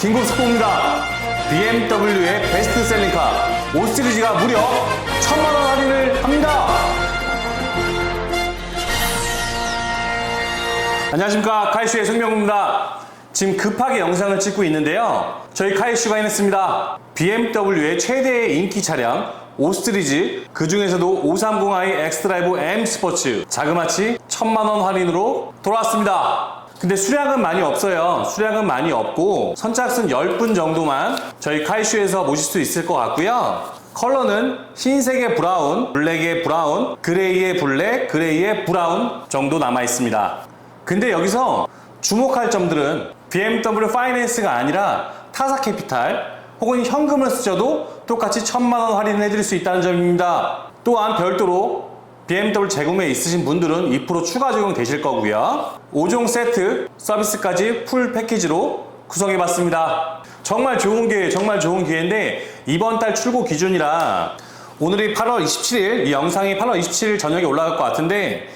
긴급 속보입니다. BMW의 베스트셀링카 5 시리즈가 무려 1000만 원 할인을 합니다. 안녕하십니까 카이슈의 송명구입니다. 지금 급하게 영상을 찍고 있는데요. 저희 카이슈가 해냈습니다. BMW의 최대의 인기 차량 5 시리즈 그 중에서도 530i 엑스드라이브 M 스포츠 자그마치 1000만원 할인으로 돌아왔습니다. 근데 수량은 많이 없어요. 수량은 많이 없고 선착순 10분 정도만 저희 카이슈에서 모실 수 있을 것 같고요. 컬러는 흰색의 브라운, 블랙의 브라운, 그레이의 블랙, 그레이의 브라운 정도 남아 있습니다. 근데 여기서 주목할 점들은 BMW 파이낸스가 아니라 타사 캐피탈 혹은 현금을 쓰셔도 똑같이 천만 원 할인을 해드릴 수 있다는 점입니다. 또한 별도로 BMW 재구매 있으신 분들은 2% 추가 적용 되실 거고요. 5종 세트 서비스까지 풀 패키지로 구성해봤습니다. 정말 좋은 기회, 정말 좋은 기회인데 이번 달 출고 기준이라 오늘이 8월 27일, 이 영상이 8월 27일 저녁에 올라갈 것 같은데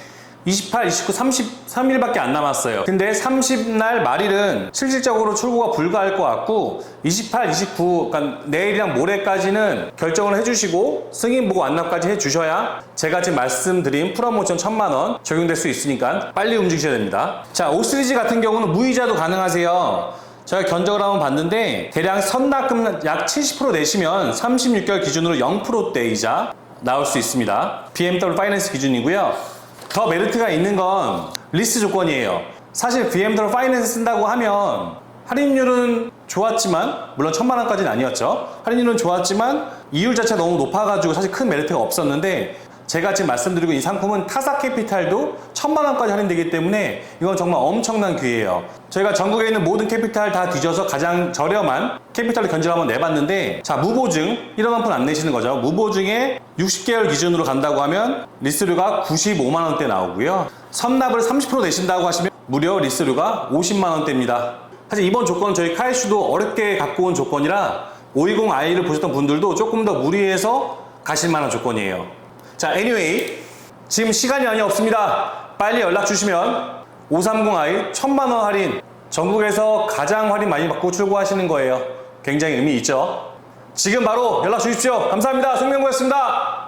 28, 29, 33일밖에 안 남았어요. 근데 30날 말일은 실질적으로 출고가 불가할 것 같고 28, 29, 그러니까 내일이랑 모레까지는 결정을 해주시고 승인 보고 완납까지 해주셔야 제가 지금 말씀드린 프로모션 1000만 원 적용될 수 있으니까 빨리 움직이셔야 됩니다. 자, 5 시리즈 같은 경우는 무이자도 가능하세요. 제가 견적을 한번 봤는데 대략 선납금 약 70% 내시면 36개월 기준으로 0%대 이자 나올 수 있습니다. BMW 파이낸스 기준이고요. 더 메리트가 있는 건 리스 조건이에요. 사실 BMW 파이낸스 쓴다고 하면 할인율은 좋았지만 물론 천만 원까지는 아니었죠. 할인율은 좋았지만 이율 자체가 너무 높아가지고 사실 큰 메리트가 없었는데 제가 지금 말씀드리고 이 상품은 타사 캐피탈도 천만 원까지 할인되기 때문에 이건 정말 엄청난 기회예요. 저희가 전국에 있는 모든 캐피탈 다 뒤져서 가장 저렴한 캐피탈을 견지를 한번 내봤는데 자 무보증 1원 한 푼 안 내시는 거죠. 무보증에 60개월 기준으로 간다고 하면 리스료가 95만 원대 나오고요. 선납을 30% 내신다고 하시면 무려 리스료가 50만 원대입니다. 사실 이번 조건은 저희 카이슈도 어렵게 갖고 온 조건이라 520i를 보셨던 분들도 조금 더 무리해서 가실 만한 조건이에요. 자, anyway. 지금 시간이 많이 없습니다. 빨리 연락 주시면 530i 1000만 원 할인 전국에서 가장 할인 많이 받고 출고하시는 거예요. 굉장히 의미 있죠. 지금 바로 연락 주십시오. 감사합니다. 송명구였습니다.